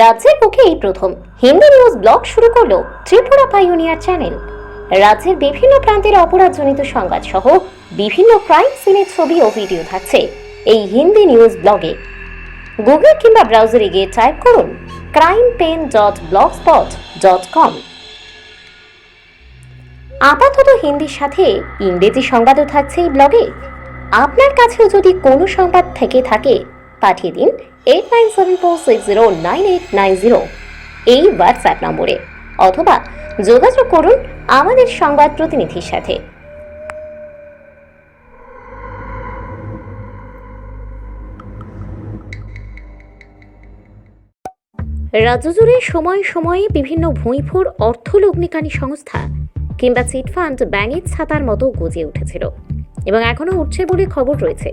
রাজ্যের বুকে এই প্রথম। হিন্দি নিউজ ব্লগ শুরু করল ত্রিপুরা পাইওনিয়ার চ্যানেল। রাজ্যের বিভিন্ন প্রান্তের অপরাধজনিত সংবাদ সহ বিভিন্ন ক্রাইম সিনের ছবি ও ভিডিও থাকছে এই হিন্দি নিউজ ব্লগে। গুগল কিংবা ব্রাউজারে গিয়ে টাইপ করুন crime pen dot blog spot dot com আপাতত হিন্দির সাথে ইংরেজি সংবাদও থাকছে এই ব্লগে। আপনার কাছেও যদি কোনো সংবাদ থেকে থাকে, পাঠিয়ে দিন eight nine seven four six zero nine eight nine zero এই হোয়াটসঅ্যাপ নম্বরে অথবা যোগাযোগ করুন আমাদের সংবাদ প্রতিনিধির সাথে। রাজ্য জুড়ে সময়ে সময়ে বিভিন্ন ভুঁইফোর অর্থলগ্নিকারী সংস্থা কিংবা চিটফান্ড ব্যাঙের ছাতার মতো গজিয়ে উঠেছিল এবং এখনও উঠছে বলে খবর রয়েছে।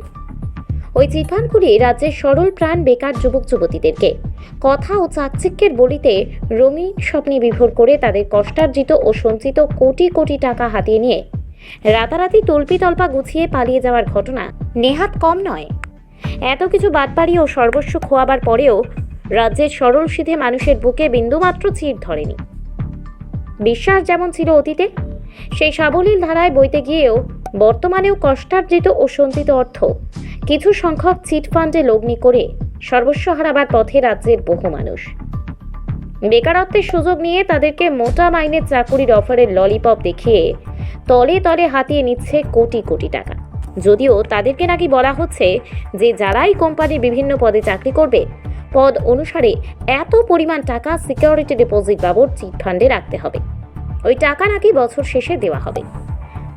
ওই চিটফান্ডগুলি রাজ্যের সরল প্রাণ বেকার যুবক যুবতীদেরকে। কথা ও চাকচিক্যের বলিতে রঙিন স্বপ্নে বিভোর করে তাদের কষ্টার্জিত ও সঞ্চিত কোটি কোটি টাকা হাতিয়ে নিয়ে রাতারাতি তল্পি তল্পা গুছিয়ে পালিয়ে যাওয়ার ঘটনা নেহাত কম নয়। এত কিছু বাদবাড়ি ও সর্বস্ব খোয়াবার পরেও রাজ্যের সরল সিধে মানুষের বুকে বিন্দুমাত্র চির ধরেনি। বিশ্বাস যেমন ছিল অতীতে সেই সাবলীল ধারায় বইতে গিয়েও বর্তমানেও কষ্টার্জিত ও সঞ্চিত অর্থ। কিছু সংখ্যক চিটফান্ডে লগ্নি করে সর্বস্ব হারাবার পথে রাজ্যের বহু মানুষ। বেকারত্বের সুযোগ নিয়ে তাদেরকে মোটা মাইনের চাকুরির অফারের ললিপপ দেখিয়ে তলে তলে হাতিয়ে নিচ্ছে কোটি কোটি টাকা। যদিও তাদেরকে নাকি বলা হচ্ছে যে যারাই কোম্পানির বিভিন্ন পদে চাকরি করবে, পদ অনুসারে এত পরিমাণ টাকা সিকিউরিটি ডিপোজিট বাবদ চিট ফান্ডে রাখতে হবে। ওই টাকা নাকি বছর শেষে দেওয়া হবে।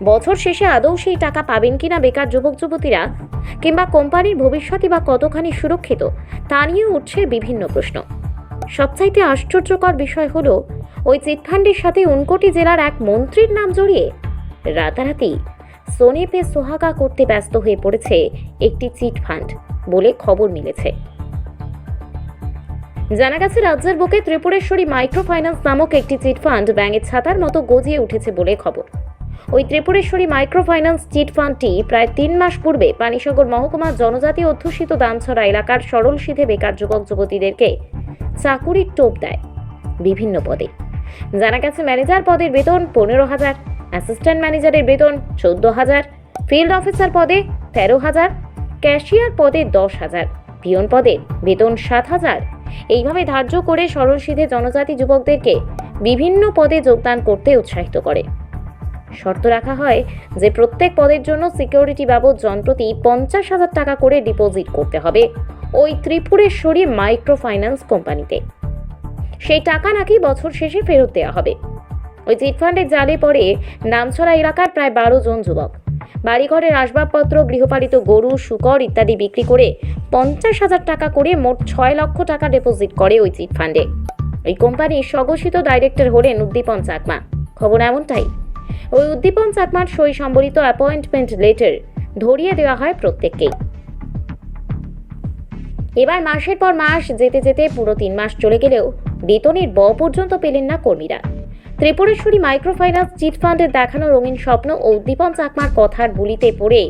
বছর শেষে আদৌ সেই টাকা পাবেন কিনা বেকার যুবক যুবতীরা কিংবা কোম্পানির ভবিষ্যৎই বা কতখানি সুরক্ষিত, তা নিয়ে উঠছে বিভিন্ন প্রশ্ন। সবচাইতে আশ্চর্যকর বিষয় হল, ওই চিটফান্ডের সাথে উনকোটি জেলার এক মন্ত্রীর নাম জড়িয়ে রাতারাতি সোনে পে সোহাগা করতে ব্যস্ত হয়ে পড়েছে একটি চিটফান্ড বলে খবর মিলেছে। জানা গেছে, রাজ্যের বুকে ত্রিপুরেশ্বরী মাইক্রো ফাইন্যান্স নামক একটি চিটফান্ড ব্যাঙের ছাতার মতো গজিয়ে উঠেছে বলে খবর। ওই ত্রিপুরেশ্বরী মাইক্রো ফাইন্যান্স চিট ফান্ডটি প্রায় তিন মাস পূর্বে পানিসাগর মহকুমার জনজাতি অধ্যুষিত দামছড়া এলাকার সরল সিধে বেকার যুবক যুবতীদেরকে চাকুরির টোপ দেয় বিভিন্ন পদে। জানা গেছে, ম্যানেজার পদের বেতন পনেরো হাজার, অ্যাসিস্ট্যান্ট ম্যানেজারের বেতন চোদ্দ হাজার, ফিল্ড অফিসার পদে তেরো হাজার, ক্যাশিয়ার পদে দশ হাজার, পিয়ন পদে বেতন সাত হাজার এইভাবে ধার্য করে সরল সিধে জনজাতি যুবকদেরকে বিভিন্ন পদে যোগদান করতে উৎসাহিত করে। শর্ত রাখা হয় যে প্রত্যেক পদের জন্য সিকিউরিটি বাবদ জনপ্রতি পঞ্চাশ হাজার টাকা করে ডিপোজিট করতে হবে ওই ত্রিপুরেশ্বরী মাইক্রো ফাইন্যান্স কোম্পানিতে। সেই টাকা নাকি বছর শেষে ফেরত দেওয়া হবে। ওই চিটফান্ডের জালে পড়ে নামছড়া এলাকার প্রায় বারো জন যুবক। বাড়িঘরের আসবাবপত্র, গৃহপালিত গরু, শুকর ইত্যাদি বিক্রি করে পঞ্চাশ হাজার টাকা করে মোট ছয় লক্ষ টাকা ডিপোজিট করে ওই চিটফান্ডে ওই কোম্পানির স্বঘোষিত ডাইরেক্টর হলেন উদ্দীপন চাকমা। খবর এমনটাই, ওই উদ্দীপন চাকমার সই সম্বলিত অ্যাপয়েন্টমেন্ট লেটার ধরিয়ে দেওয়া হয় প্রত্যেককেই। এবার মাসের পর মাস যেতে যেতে পুরো তিন মাস চলে গেলেও বেতনের ব পর্যন্ত পেলেন না কর্মীরা। ত্রিপুরেশ্বরী মাইক্রো ফাইন্যান্স চিট ফান্ডের দেখানো রঙিন স্বপ্ন ও উদ্দীপন চাকমার কথার বুলিতে পড়ে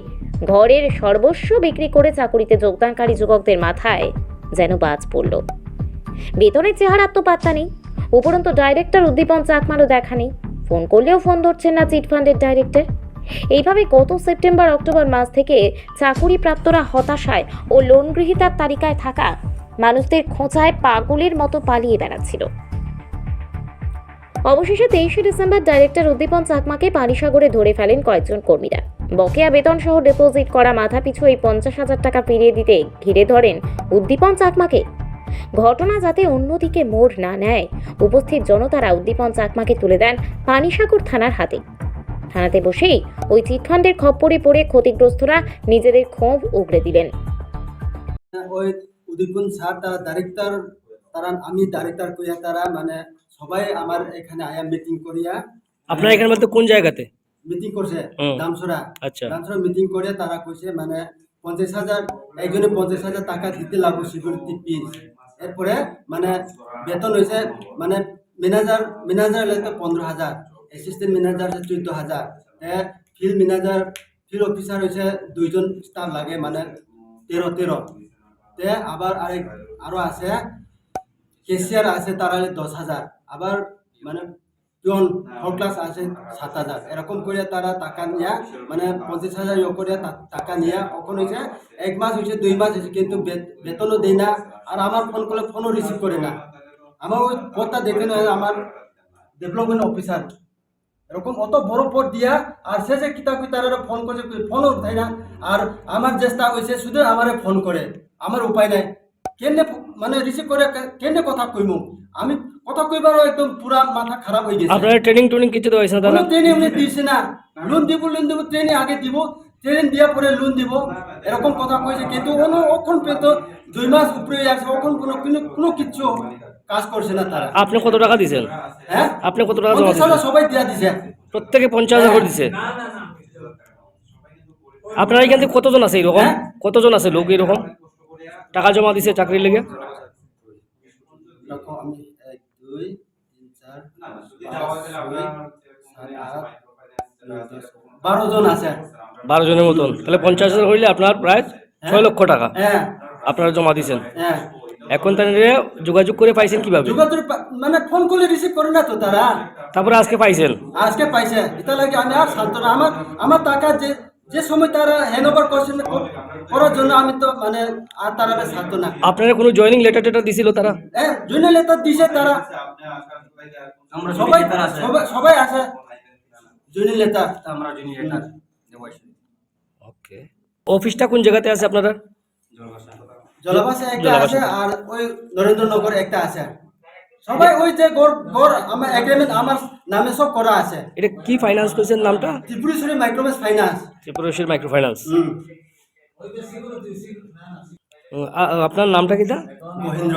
ঘরের সর্বস্ব বিক্রি করে চাকুরিতে যোগদানকারী যুবকদের মাথায় যেন বাজ পড়ল। বেতনের চেহারার তো পাত্তা নেই। উপরন্ত ডাইরেক্টর উদ্দীপন চাকমারও দেখা নেই। ফোন করলেও ফোন ধরছেন না চিট ফান্ডের ডাইরেক্টর। এইভাবে গত সেপ্টেম্বর, অক্টোবর মাস থেকে চাকুরি প্রাপ্তরা হতাশায় ও লোন গৃহীতার তালিকায় থাকা মানুষদের খোঁচায় পাগলের মতো পালিয়ে বেড়াচ্ছিল। অবশেষে তেইশে ডিসেম্বর ডাইরেক্টর উদ্দীপন চাকমাকে পানিসাগরে ধরে ফেলেন কয়েকজন কর্মীরা। বকেয়া বেতন সহ ডিপোজিট করা মাথা পিছু এই পঞ্চাশ হাজার টাকা ফিরিয়ে দিতে ঘিরে ধরেন উদ্দীপন চাকমাকে। ঘটনা যাতে অন্যদিকে মোড় না নেয়, উপস্থিত জনতারা উদ্দীপন চাকমাকে তুলে দেন পানিসাগর থানার হাতে। থানাতে বসেই ওই চিটফান্ডের খপ্পরে পড়ে ক্ষতিগ্রস্তরা নিজেদের ক্ষোভ উগড়ে দিলেন। ওই উদিপুন স্যার তারা ডাইরেক্টর তারা আমি ডাইরেক্টর করিয়া তারা মানে সবাই আমার এখানে আয়া মিটিং করিয়া আপনার এখানে বলতে কোন জায়গাতে? মিটিং করছে হুম। দামসরা আচ্ছা। দামসরা মিটিং করে তারা কইছে মানে পঞ্চাশ হাজার একজনে পঞ্চাশ হাজার টাকা দিতে লাগবে সিকিউরিটি পিস এরপরে মানে বেতন হয়েছে মানে ম্যানেজার ম্যানেজার লাগতো পনেরো হাজার অ্যাসিস্ট্যান্ট ম্যানেজার হচ্ছে চোদ্দ হাজার। ফিল্ড ম্যানেজার ফিল্ড অফিসার হয়েছে দুইজন স্টাফ লাগে মানে তেরো তেরো। তে আবার আরেক আরও আছে কেশিয়ার আছে তারা দশ হাজার আবার মানে পিয়ন ফোর ক্লাস আছে সাত হাজার। এরকম করে তারা টাকা নিয়া মানে পঁচিশ হাজার ইয়ে করে টাকা নিয়া ওখানে হয়েছে এক মাস হয়েছে দুই মাস হয়েছে কিন্তু বেতনও দেয় না আর আমার ফোন করলে ফোনও রিসিভ করে না। আমার ওই পদটা দেখে নেয় আমার ডেভেলপমেন্ট অফিসার এরকম অত বড় পদ দিয়া আর সে যে কিতা কই তারা ফোন করছে ফোনও উঠায় না। আর আমার চেষ্টা হয়েছে শুধু আমারে ফোন করে আমার উপায় নাই। কেনে মানে রিসিভ করে কেনে কথা কইমু? আমি কথা কইবারও একদম পুরা মাথা খারাপ হয়ে গেছে। আপনার ট্রেনিং ট্রেনিং কিছু তো কোনো দাদা ট্রেনে দিছে না। লোন দিব লোন দিব ট্রেনে আগে দিব ট্রেন দিয়া পরে লোন দিব। এরকম কথা কইছে কিন্তু ওখন পেতো দুই মাস উপরে আছে ওখন কোনো কিচ্ছু কাজ করছে না তারা। আপনি কত টাকা দিয়েছেন? হ্যাঁ? আপনি কত টাকা জমা সবাই দিয়া দিছে। প্রত্যেকে পঞ্চাশ হাজার দিছে? আপনার এখান থেকে কতজন আছে এরকম? হ্যাঁ? কতজন আছে লোক এরকম? টাকা জমা দিছে চাকরির লেগে? বারো জন আছে। বারো জনের মতন। তাহলে পঞ্চাশ হাজার হইলে আপনার প্রায় ছয় লক্ষ টাকা হ্যাঁ। আপনারা জমা দিয়েছেন হ্যাঁ। এখন তাহলে যোগাযোগ করে পাইছেন কীভাবে? যোগাযোগ মানে ফোন করলে রিসিভ করে না তো তারা। তারপরে আজকে পাইছেন? আজকে পাইছে। এটা লাগে আমি আর শান্ত আমার আমার টাকা যে যে সময় তারা হ্যান্ড ওভার করছে করার জন্য আমি তো মানে আর তারা শান্ত না। আপনারা কোনো জয়েনিং লেটার টেটার দিছিল তারা? হ্যাঁ জুনে লেটার দিছে তারা। সবাই সবাই সবাই আছে। জুনি লেটার আমরা জুনি লেটার ওকে অফিসটা কোন জায়গাতে আছে আপনারা? জলবাসে একটা আছে আর ওই নরেন্দ্রনগর একটা আছে। সবাই ওই যে গড় গড় আমার এগ্রিমেন্ট আমার নামে সব করা আছে। এটা কি ফাইন্যান্স করেছেন নামটা? ত্রিপুরেশ্বরী মাইক্রোমেস ফাইন্যান্স ত্রিপুরেশ্বর মাইক্রো ফাইন্যান্স আপনার নামটা কিটা মহেন্দ্র।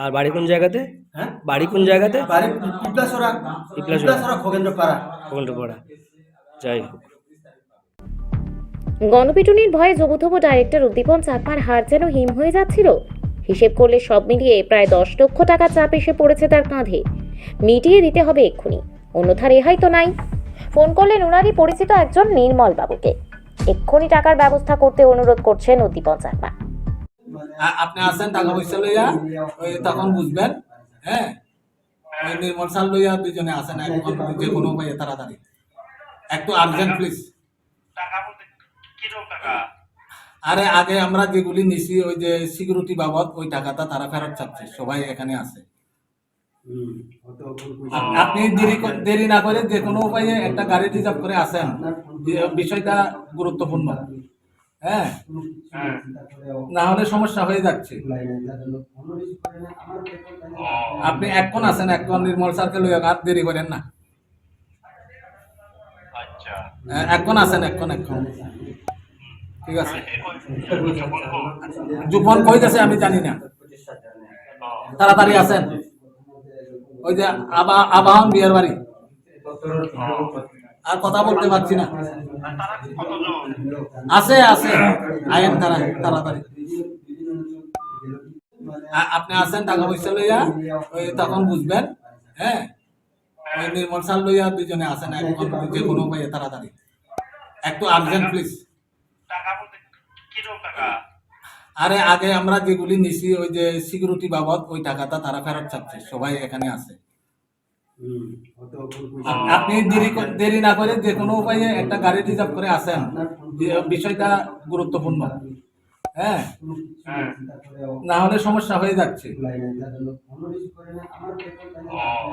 আর বাড়ি কোন জায়গাতে? হ্যাঁ? বাড়ি কোন জায়গাতে? বাড়ি পিপলাসরা পিপলাসরা। পিপলাসরা খগেন্দ্রপাড়া। যাই হোক। গণপিটুনির ভয়ে যুবথব ডাইরেক্টর উদ্দীপন চাকমার হার যেন হিম হয়ে যাচ্ছিল। হিসেব করলে সব মিলিয়ে প্রায় দশ লক্ষ টাকা চাপ এসে পড়েছে তার কাঁধে। মিটিয়ে দিতে হবে এক্ষুনি। অন্যথা রেহাই তো নাই। ফোন করলেন ওনারই পরিচিত একজন নির্মল বাবুকে এক্ষুনি টাকার ব্যবস্থা করতে অনুরোধ করছেন উদ্দীপন চাকমা। আপনি আসেন টাকা পয়সা লইয়া ওই তখন বুঝবেন হ্যাঁ? ওই নির্মল সাল লইয়া দুজনে আসেন এখন যে কোনো উপায়ে তাড়াতাড়ি। একটু আর্জেন্ট প্লিজ আরে আগে আমরা যেগুলি নিছি ওই যে সিকিউরিটি বাবদ ওই টাকাটা তারা ফেরত চাচ্ছে সবাই এখানে আছে। আপনি দেরি দেরি না করে যে কোনো উপায়ে একটা গাড়ি রিজার্ভ করে আসেন। বিষয়টা গুরুত্বপূর্ণ। হ্যাঁ। না হলে সমস্যা হয়ে যাচ্ছে। আপনি এখন আছেন এখন নির্মল স্যারকে লইয়া আর দেরি করেন না। হ্যাঁ, এখন আছেন এখন এখন ঠিক আছে? জুপন কই গেছে আমি জানি না। তাড়াতাড়ি আসেন। ওই যে আবা, আবাহন বিয়ের বাড়ি। আর কথা বলতে পারছি না। আছে আছে। আয়েন তারা তাড়াতাড়ি। আপনি আসেন টাকা পয়সা লইয়া, ওই তখন বুঝবেন হ্যাঁ? ওই নির্মল সাল লইয়া দুজনে আসেন, এখন যে কোনো তাড়াতাড়ি। একটু আর্জেন্ট প্লিজ আরে আগে আমরা যেগুলি নিছি ওই যে সিকিউরিটি বাবদ ওই টাকাটা তারা ফেরত চাচ্ছে। সবাই এখানে আছে। আপনি দেরি দেরি না করে যে কোনো উপায়ে একটা গাড়ি রিজার্ভ করে আসেন। বিষয়টা গুরুত্বপূর্ণ। হ্যাঁ? না হলে সমস্যা হয়ে যাচ্ছে।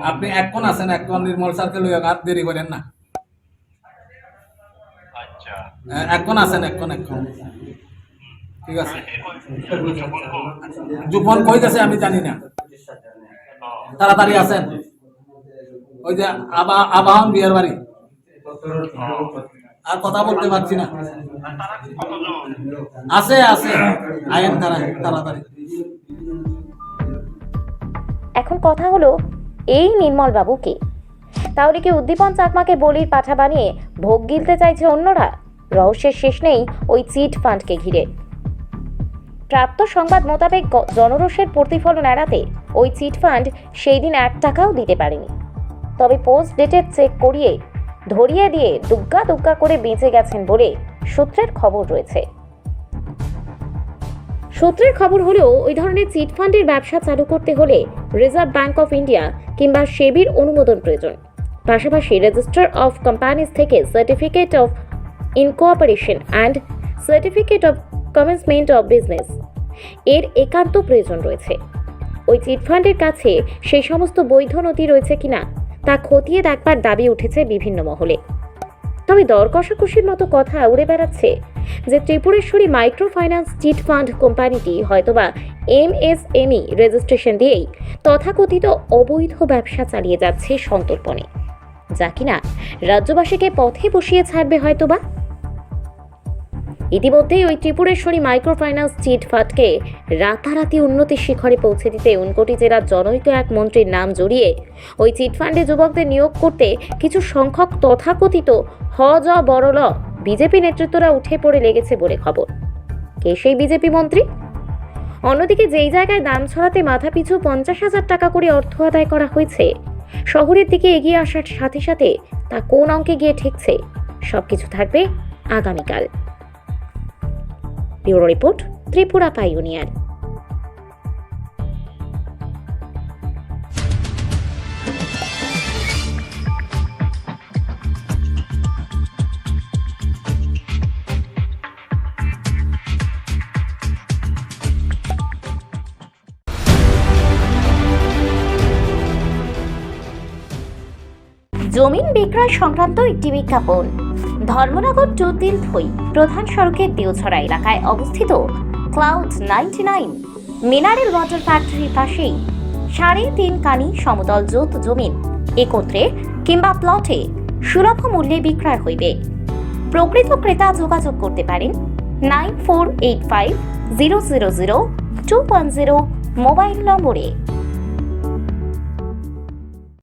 আপনি এখন আছেন এখন নির্মল স্যারকে লইয়া আর দেরি করেন না। হ্যাঁ, এখন আছেন, এখন এখন। ঠিক আছে। জুপন কই গেছে আমি জানি না। তাড়াতাড়ি আসেন ওই যে আবা, আবাহন বিয়ের বাড়ি। আর কথা বলতে পারছি না। আছে আছে। আয়েন তারা তাড়াতাড়ি। এখন কথা হলো এই নির্মল বাবুকে। তাহলে কি উদ্দীপন চাকমাকে বলির পাঠা বানিয়ে ভোগ গিলতে চাইছে অন্যরা? রহস্যের শেষ নেই ওই চিট ফান্ডকে ঘিরে। প্রাপ্ত সংবাদ মোতাবেক জনরোষের প্রতিফলন এড়াতে ওই চিট ফান্ড সেই দিন এক টাকাও দিতে পারেনি। তবে পোস্ট ডেটের চেক করিয়ে, ধরিয়ে দিয়ে দুগ্গা দুগ্গা করে বেঁচে গেছেন বলে সূত্রের খবর রয়েছে। সূত্রের খবর হলেও ওই ধরনের চিট ফান্ডের ব্যবসা চালু করতে হলে রিজার্ভ ব্যাংক অফ ইন্ডিয়া কিংবা সেবির অনুমোদন প্রয়োজন। পাশাপাশি রেজিস্টার অফ কোম্পানিজ থেকে certificate of incorporation and certificate of commencement of business এর একান্ত প্রয়োজন রয়েছে। ওই চিটফান্ডের কাছে সেই সমস্ত বৈধ নথি রয়েছে কিনা তা খতিয়ে দেখবার দাবি উঠেছে বিভিন্ন মহলে। তবে দর কষাকষির মতো কথা উড়ে বেড়াচ্ছে যে Tripureshwari micro finance chit fund কোম্পানিটি হয়তোবা এমএসএমই রেজিস্ট্রেশন দিয়েই তথাকথিত অবৈধ ব্যবসা চালিয়ে যাচ্ছে সন্তর্পণে। যা কিনা রাজ্যবাসীকে পথে বসিয়ে ছাড়বে হয়তোবা? ইতিমধ্যেই ওই ত্রিপুরেশ্বরী মাইক্রো ফাইন্যান্স চিট ফান্ডকে রাতারাতি উন্নতির শিখরে পৌঁছে দিতে উনকোটি জেলার জনৈক এক মন্ত্রীর নাম জড়িয়ে ওই চিটফান্ডে যুবকদের নিয়োগ করতে কিছু সংখ্যক তথাকথিত হ, জ বড় ল বিজেপি নেতৃত্বরা উঠে পড়ে লেগেছে বলে খবর। কে সেই বিজেপি মন্ত্রী? অন্যদিকে যেই জায়গায় দাম ছড়াতে মাথাপিছু পঞ্চাশ হাজার টাকা করে অর্থ আদায় করা হয়েছে, শহরের দিকে এগিয়ে আসার সাথে সাথে তা কোন অঙ্কে গিয়ে ঠেকছে, সবকিছু থাকবে আগামীকাল। Bureau report Tripura Pioneer. জমিন বিক্রয় সংক্রান্ত একটি বিজ্ঞাপন। ধর্মনগর টু তিলথই প্রধান সড়কের দেওছড়া এলাকায় অবস্থিত cloud ninety nine mineral water ফ্যাক্টরির পাশেই সাড়ে তিন কানি সমতল জোত জমিন একত্রে কিংবা প্লটে সুলভ মূল্যে বিক্রয় হইবে। প্রকৃত ক্রেতা যোগাযোগ করতে পারেন nine four eight five zero zero zero two one zero mobile নম্বরে।